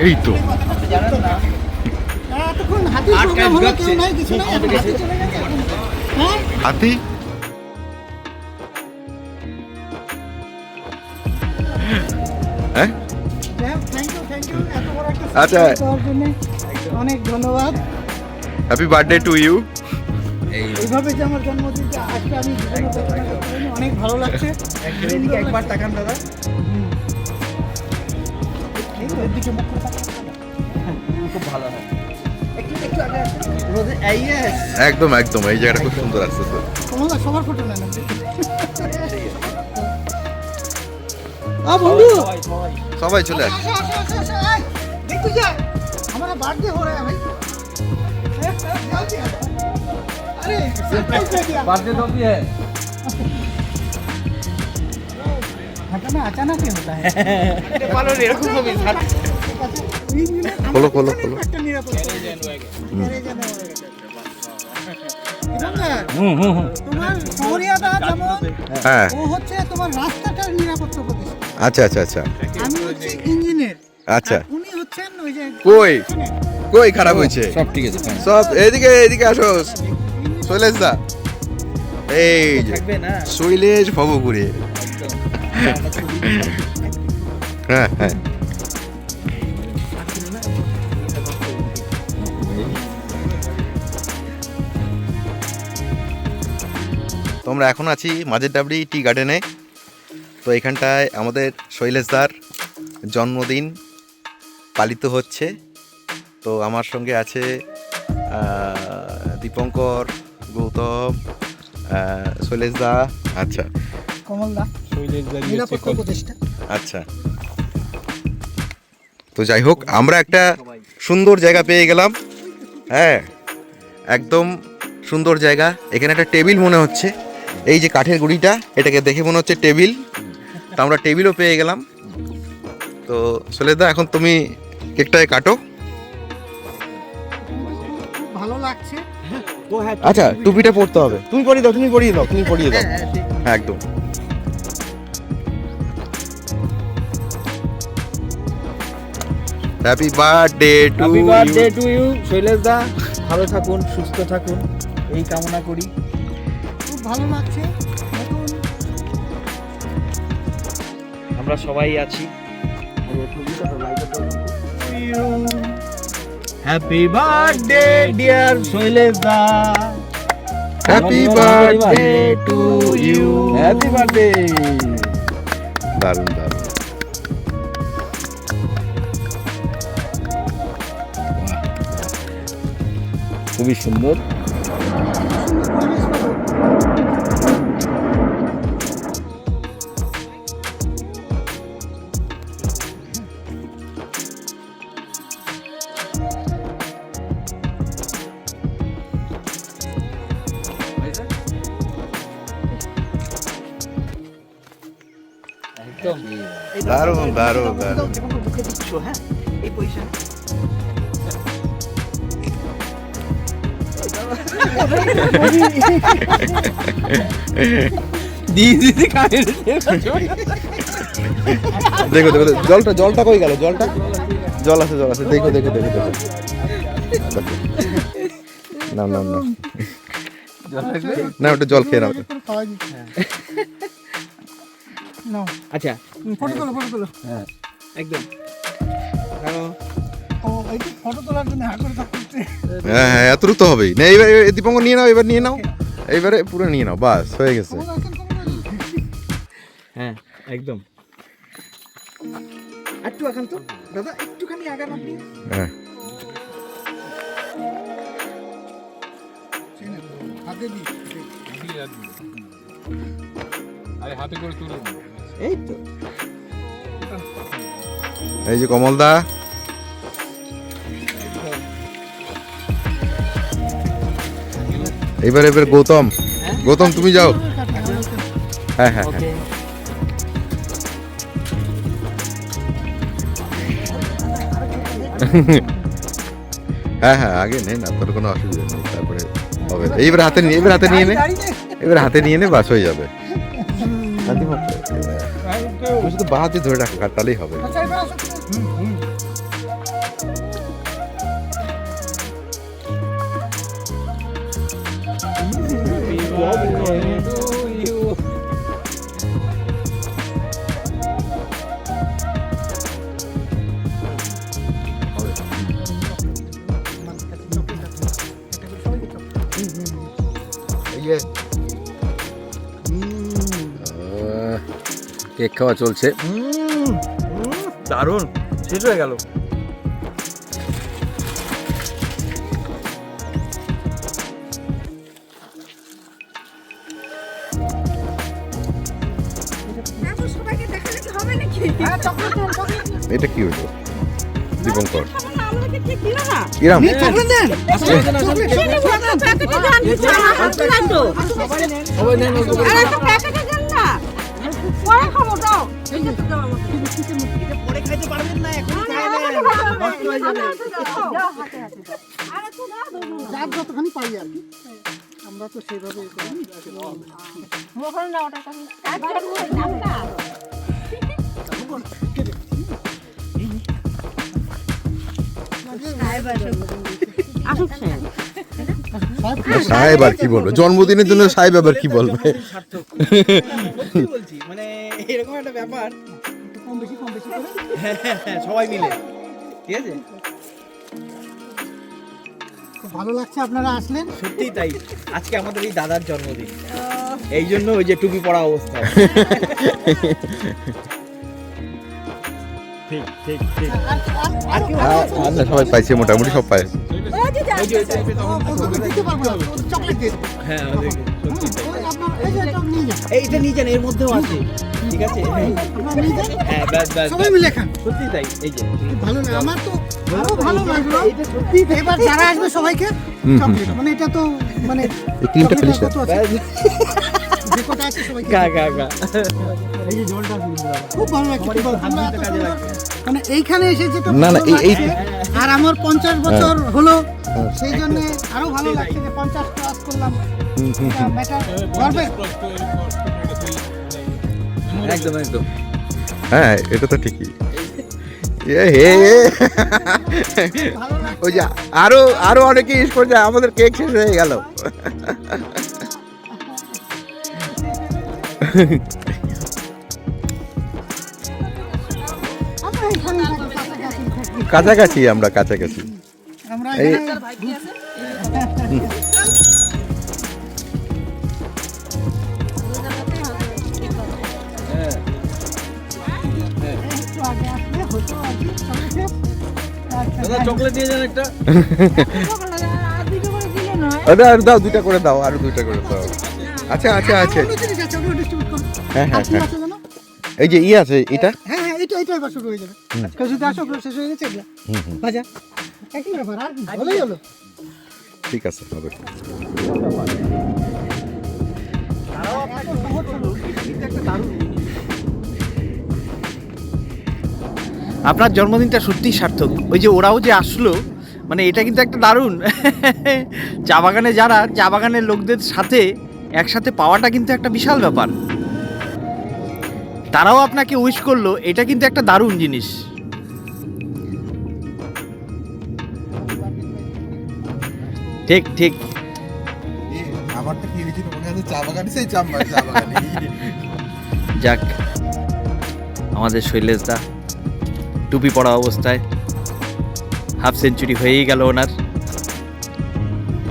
এই তো হাতি? হ্যাঁ? হ্যাঁ আচ্ছা। অনেক ধন্যবাদ হ্যাপি বার্থডে টু ইউ এইভাবে যে আমার জন্মদিনটা আজকে আমি অনেক ভালো লাগছে। এদিকে একবার তাকান দাদা এই তো, এদিকে মুখ করে তাকান। খুব ভালো হয় একটু একটু আগে আসুন রোদে এই yes! একদম একদম এই জায়গাটা খুব সুন্দর আসছে তো তোমরা সবার ফটো নেন আ বন্ধু সবাই চলে আসে আসো আসো আসো আসো আয়, দেখতে যা हमारा बर्थडे हो रहा है भाई जल्दी आ। अरे सरप्राइज दे दिया बर्थडे तो भी है घटना अचानक ही होता है পালো এরকম হবে স্যার খোলো, খোলো, খোলো। একটা নিরাপত্তা গ্যারেজে নেওয়া হয়ে গেছে। ইমানদার, তোমার শহরিয়াদা যেমন হ্যাঁ ও হচ্ছে তোমার রাস্তাটার নিরাপত্তা প্রতিষ্ঠান আচ্ছা আচ্ছা আচ্ছা আমি হচ্ছে ইঞ্জিনিয়ার আচ্ছা উনি হচ্ছেন ওই যে কই? কই খারাপ হয়েছে সব ঠিক আছে সব এদিকে এদিকে আসো শৈলেশ দা এই যে থাকবে না শৈলেশ ভবপুরে হ্যাঁ হ্যাঁ তো আমরা এখন আছি মাঝের ডাবড়ি টি গার্ডেনে। তো এখানটায় আমাদের শৈলেশদার জন্মদিন পালিত হচ্ছে। তো আমার সঙ্গে আছে দীপঙ্কর গৌতম শৈলেশদা। আচ্ছা। কমল আচ্ছা। তো যাই হোক আমরা একটা সুন্দর জায়গা পেয়ে গেলাম। হ্যাঁ একদম সুন্দর জায়গা। এখানে একটা টেবিল মনে হচ্ছে। এই যে কাঠের গুড়িটা এটাকে দেখে মনে হচ্ছে টেবিল। তো আমরা টেবিলও পেয়ে গেলাম। তো সোলেদা এখন তুমি কেকটায় কাটো। ভালো লাগছে। আচ্ছা টুপিটা পরতে হবে। তুমি পরিয়ে দাও তুমি পরিয়ে দাও তুমি পরিয়ে দাও। হ্যাঁ একদম। Happy birthday to happy birthday to you Shailesh da. ভালো থাকুন সুস্থ থাকুন। এই কামনা করি। খুব ভালো লাগছে। আমরা সবাই আছি। Happy birthday dear Shailesh da. Happy birthday to you happy birthday দারুণ দারুণ। খুবই সুন্দর। একদম। দারুণ দারুণ দারুণ। দিচ্ছ হ্যাঁ? এই পজিশন দেখো দেখো দেখো, জলটা জলটা কই গেল? জলটা? জল আছে জল আছে। দেখো দেখো দেখো দেখো। না না না না ওটা জল খেয়ে নাও। নাও আচ্ছা ফটো তোলো ফটো তোলো। হ্যাঁ। একদম। হ্যাঁ হ্যাঁ এতটুকু তো হবেই। না এবার এবার নিয়ে নাও এবার নিয়ে নাও। এইবারে পুরো নিয়ে নাও বাস হয়ে গেছে। হ্যাঁ একদম। একটু আগান তো। দাদা একটুখানি আগান আপনি। হ্যাঁ। তো। এই যে কমলদা। এবার এবার গৌতম। গৌতম তুমি যাও। হ্যাঁ হ্যাঁ হ্যাঁ। হ্যাঁ হ্যাঁ আগে নে না তোর কোনো অসুবিধা নেই তারপরে হবে। এইবার হাতে নিয়ে এবার হাতে নিয়ে নে। এবার হাতে নিয়ে নে বাস হয়ে যাবে। তুমি শুধু বাঁ ধরে রাখো তাহলেই হবে। কেক খাওয়া চলছে। দারুণ। শেষ হয়ে গেল। একটু দাও, দাও, দাও। যার যতখানি পাই আর কি। আমরা তো সেভাবে সাহেব আর কি বলব? জন্মদিনের জন্য সাহেব আবার কি বলবে? সার্থক সত্যি বলছি মানে এরকম একটা ব্যাপার কম বেশি কম বেশি সবাই মিলে। ঠিক আছে? ভালো লাগছে আপনারা আসলেন। সত্যিই তাই। আজকে আমাদের এই দাদার জন্মদিন। এই জন্য ওই যে টুপি পরা অবস্থায় ঠিক ঠিক ঠিক না সবাই পাইছে মোটামুটি সব যে যে- যে- যে না। হ্যাঁ এই যে যান এইটা নিয়ে যান এর মধ্যেও আছে ঠিক আছে হ্যাঁ ব্যাস ব্যাস সবাই মিলে খান সত্যি তাই এই যে ভালো লাগে আমার তো আরও ভালো লাগল এবার যারা আসবে সবাইকে মানে এটা তো মানে ক্রিমটা ফেলিস না। যে কটা আছে সবাইকে গা গা গা খুব ভালো লাগছে খুব ভালো। তোমরা এত সুন্দর- মানে এইখানে এসে যেটা না, না, এই- আর আমার পঞ্চাশ বছর হলো সেই জন্য আরও ভালো লাগছে যে পঞ্চাশ ক্লাস করলাম। একদম একদম। হ্যাঁ এটা তো ঠিকই। হে ওই যে আরও আরও অনেকে ইউজ করছে আমাদের কেক শেষ হয়ে গেল। নয়। আরে আর দাও দুইটা করে দাও আরও দুইটা করে দাও। আচ্ছা আচ্ছা করো। হ্যাঁ হ্যাঁ হ্যাঁ। এই যে ই আছে এটা? হ্যাঁ এটা এটা এবার শুরু হয়ে যাবে। কেউ যদি আসো শেষ হয়ে গেছে এগুলো একই ব্যাপার আর ভালোই হলো। ঠিক আছে হবে। আপনার জন্মদিনটা সত্যিই সার্থক। ওই যে ওরাও যে আসলো মানে এটা কিন্তু একটা দারুণ। চা বাগানে যারা চা বাগানের লোকদের সাথে একসাথে পাওয়াটা কিন্তু একটা বিশাল ব্যাপার। তারাও আপনাকে উইশ করল এটা কিন্তু একটা দারুণ জিনিস। ঠিক ঠিক। যাক আমাদের শৈলেশদা টুপি পরা অবস্থায় হাফ সেঞ্চুরি হয়েই গেল ওনার।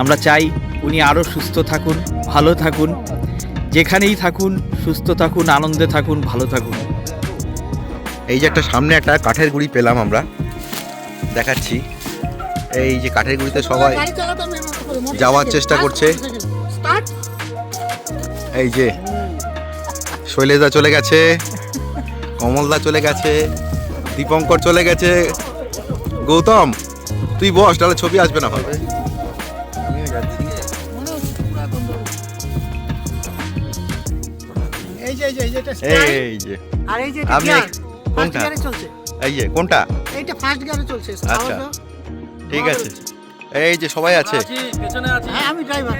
আমরা চাই উনি আরও সুস্থ থাকুন ভালো থাকুন। যেখানেই থাকুন সুস্থ থাকুন আনন্দে থাকুন ভালো থাকুন। এই যে একটা সামনে একটা কাঠের গুড়ি পেলাম আমরা। দেখাচ্ছি। এই যে কাঠের গুড়িতে সবাই। যাওয়ার চেষ্টা করছে। এই যে শৈলেশদা চলে গেছে কমলদা চলে গেছে দীপঙ্কর চলে গেছে। গৌতম তুই বস তাহলে ছবি আসবে না ভাবে এই যে এই যে এই যে এটা এই যে। আর এই যে আপনি কোনটা? চলছে। এই যে কোনটা? এইটা ফার্স্ট গিয়ারে চলছে আচ্ছা। ঠিক আছে। এই যে সবাই আছে। হ্যাঁ আমি ড্রাইভার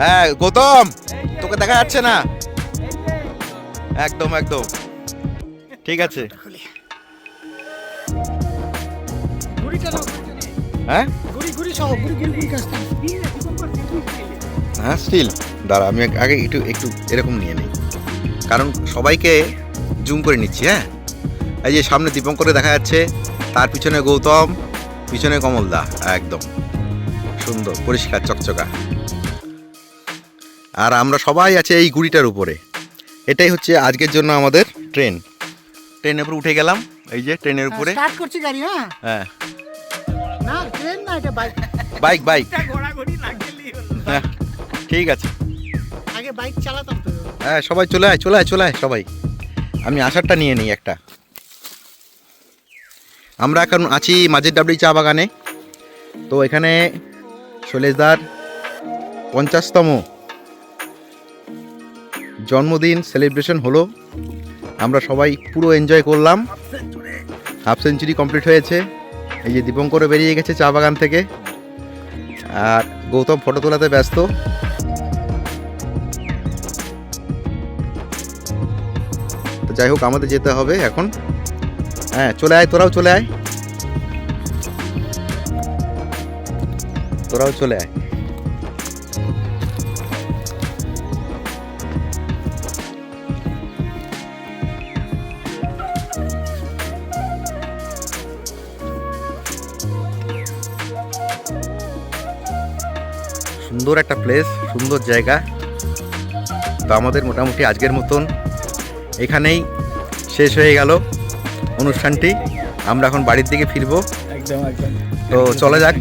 হ্যাঁ গৌতম! তোকে দেখা যাচ্ছে না। একদম একদম। ঠিক আছে। হ্যাঁ? হ্যাঁ স্টিল দাঁড়া আমি আগে একটু একটু এরকম নিয়ে নিই। কারণ সবাইকে জুম করে নিচ্ছি হ্যাঁ? এই যে সামনে দীপঙ্করে দেখা যাচ্ছে তার পিছনে গৌতম পিছনে কমলদা একদম। সুন্দর পরিষ্কার চকচকা। আর আমরা সবাই আছে এই গুড়িটার উপরে। এটাই হচ্ছে আজকের জন্য আমাদের ট্রেন। ট্রেনের উপরে উঠে গেলাম এই যে ট্রেনের উপরে। স্টার্ট করছি গাড়ি হ্যাঁ? হ্যাঁ। না ট্রেন না এটা বাইক। Bike bike. হ্যাঁ ঠিক আছে। আগে বাইক চালাতাম তো। হ্যাঁ সবাই চলে আয় চলে আয় চলে আয়, সবাই। আমি আসারটা নিয়ে নিই একটা। আমরা এখন আছি মাঝের ডাবলি চা বাগানে। তো এখানে শৈলেশদার পঞ্চাশতম জন্মদিন সেলিব্রেশন হলো। আমরা সবাই পুরো এনজয় করলাম। হাফ সেঞ্চুরি কমপ্লিট হয়েছে। এই যে দীপঙ্করও বেরিয়ে গেছে চা বাগান থেকে। আর গৌতম ফটো তোলাতে ব্যস্ত। যাই হোক, আমাদের যেতে হবে এখন। হ্যাঁ চলে আয়, তোরাও চলে আয়। তোরাও চলে আয়। সুন্দর একটা প্লেস সুন্দর জায়গা। তো আমাদের মোটামুটি আজকের মতন। এখানেই শেষ হয়ে গেল অনুষ্ঠানটি। আমরা এখন বাড়ির দিকে ফিরবো। তো চলে যাক।